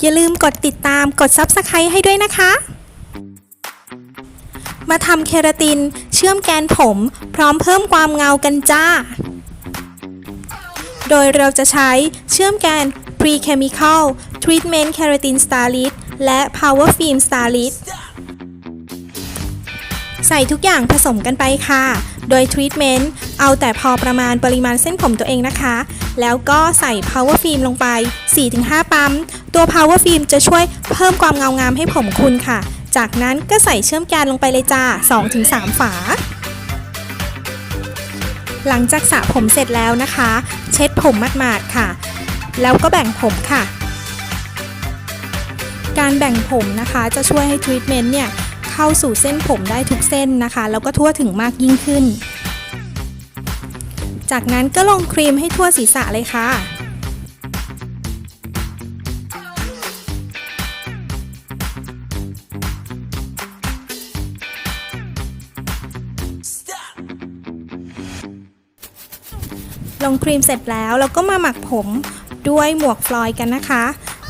อย่าลืมกดติดตามกด Subscribe ให้ด้วยนะคะ มาทำเคราตินเชื่อมแกนผม พร้อมเพิ่มความเงากันจ้า โดยเราจะใช้เชื่อมแกน Pre-Chemical Treatment Keratin Starlit และ Power Film Starlit ใส่ทุกอย่างผสมกันไปค่ะ โดย Treatment เอาแต่พอประมาณปริมาณเส้นผมตัวเองนะคะ แล้วก็ใส่ Power Film ลงไป 4-5 ปั๊ม ตัว Power Film จะช่วยเพิ่มความเงางามให้ผมคุณค่ะ จากนั้นก็ใส่เชื่อมแกนลงไปเลยจ้า 2-3 ฝา หลังจากสระผมเสร็จแล้วนะคะ เช็ดผมมาดๆค่ะ แล้วก็แบ่งผมค่ะ การแบ่งผมนะคะจะช่วยให้ทรีทเมนต์เนี่ย เข้าสู่เส้นผมได้ทุกเส้นนะคะ แล้วก็ทั่วถึงมากยิ่งขึ้น จากนั้นก็ลงครีมให้ทั่วศีรษะเลยค่ะลงครีมเสร็จแล้วเราก็มาหมักผมด้วยหมวกฟลอยกันนะคะ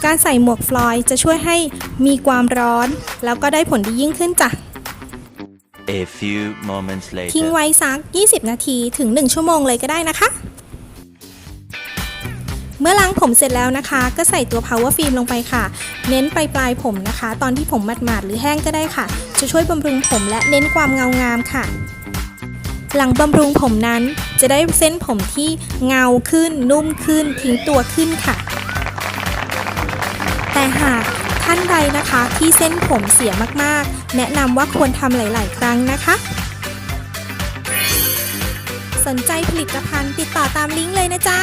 การใส่หมวกฟลอยด์จะช่วยให้มีความร้อน แล้วก็ได้ผลดียิ่งขึ้นจ้ะ A few moments ทิ้ง later. ไว้สัก 20 นาทีถึง 1 ชั่วโมงเลยก็ได้นะคะ เมื่อล้างผมเสร็จแล้วนะคะ ก็ใส่ตัว power film ลงไปค่ะ เน้นไปปลายผมนะคะ ตอนที่ผมหมาดๆหรือแห้งก็ได้ค่ะ จะช่วยบำรุงผมและเน้นความเงางามค่ะ หลังบำรุงผมนั้นจะได้เส้นผมที่เงาขึ้นนุ่มขึ้นทิ้งตัวขึ้นค่ะ แต่หากท่านใดนะคะที่เส้นผมเสียมากๆ แนะนำว่าควรทำหลาย ๆ ครั้งนะคะ สนใจผลิตภัณฑ์ติดต่อตามลิงก์เลยนะจ๊ะ